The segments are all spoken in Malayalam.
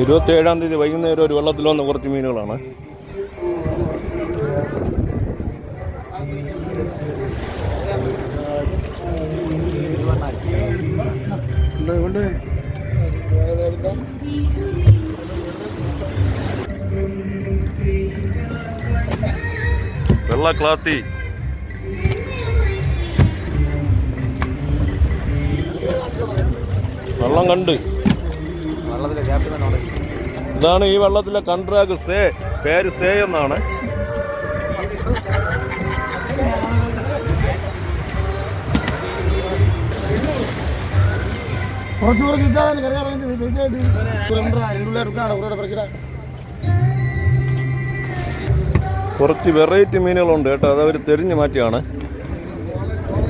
ഇരുപത്തി ഏഴാം തീയതി വൈകുന്നേരം ഒരു വെള്ളത്തിൽ വന്ന കുറച്ച് മീനുകളാണ്. വെള്ള ക്ലാത്തി വെള്ളം കണ്ട്. ഇതാണ് ഈ വെള്ളത്തിലെ കൺട്രാഗ് സേ പേര് സേ എന്നാണ്. കുറച്ച് കുറച്ച് ഇട്ടാൽ കറി ഇറങ്ങി പൈസ ആയിട്ട് ഇരുപത് രൂപ ഇവിടെ പറിക്കട കുറച്ച് വെറൈറ്റി മീനുകളുണ്ട് കേട്ടോ. അത് അവർ തെരിഞ്ഞു മാറ്റിയാണ്.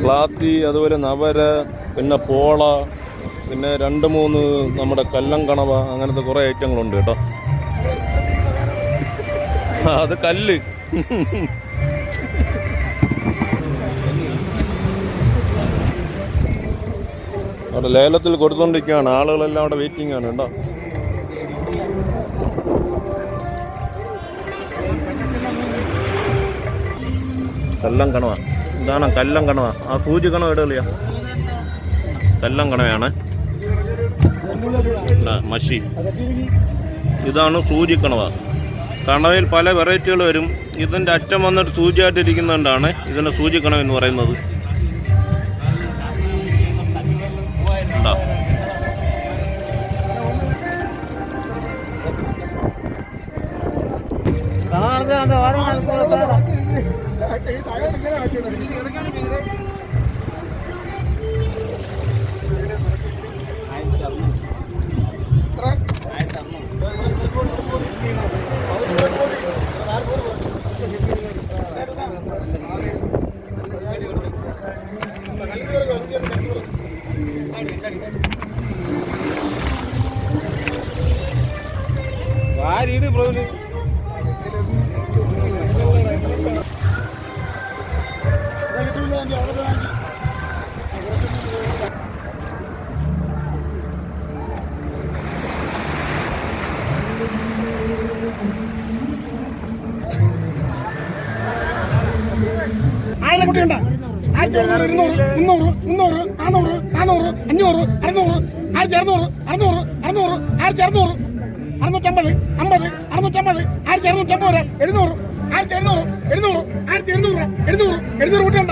പ്ലാത്തി അതുപോലെ നവര പിന്നെ പോള പിന്നെ രണ്ട് മൂന്ന് നമ്മുടെ കല്ലം കണവ അങ്ങനത്തെ കുറേ ഐറ്റങ്ങളുണ്ട് കേട്ടോ. അത് കല്ല്. അവിടെ ലേലത്തിൽ കൊടുത്തോണ്ടിരിക്കുകയാണ്. ആളുകളെല്ലാം അവിടെ വെയിറ്റിംഗ് ആണ് കേട്ടോ. കല്ലം കണവ ഇതാണ് കല്ലം കണവ ആ സൂചി കണവ ഇടലിയ കല്ലം കണവയാണ് മഷി. ഇതാണ് സൂചി കണവ. കണവയിൽ പല വെറൈറ്റികൾ വരും. ഇതിന്റെ അറ്റം വന്നിട്ട് സൂചിയായിട്ടിരിക്കുന്നതുകൊണ്ടാണ് ഇതിന്റെ സൂചി കണവ എന്ന് പറയുന്നത്. ഇതാ. ആരീട് പ്രോബ്ലം കുട്ടിയുണ്ട് ആയിരത്തി അറുന്നൂറ് ഇരുന്നൂറ് മുന്നൂറ് മുന്നൂറ് നാനൂറ് നാനൂറ് അഞ്ഞൂറ് അറുന്നൂറ് ആയിരത്തി അറുന്നൂറ് അറുന്നൂറ് അറുന്നൂറ് ആയിരത്തി അറുന്നൂറ് അറുന്നൂറ്റമ്പത് അമ്പത് അറുന്നൂറ്റമ്പത് ആയിരത്തി അറുന്നൂറ്റമ്പത് എഴുന്നൂറ് ആയിരത്തി എഴുന്നൂറ് എഴുന്നൂറ് ആയിരത്തി എഴുന്നൂറ് എഴുന്നൂറ് എഴുന്നൂറ് എഴുന്നൂറ്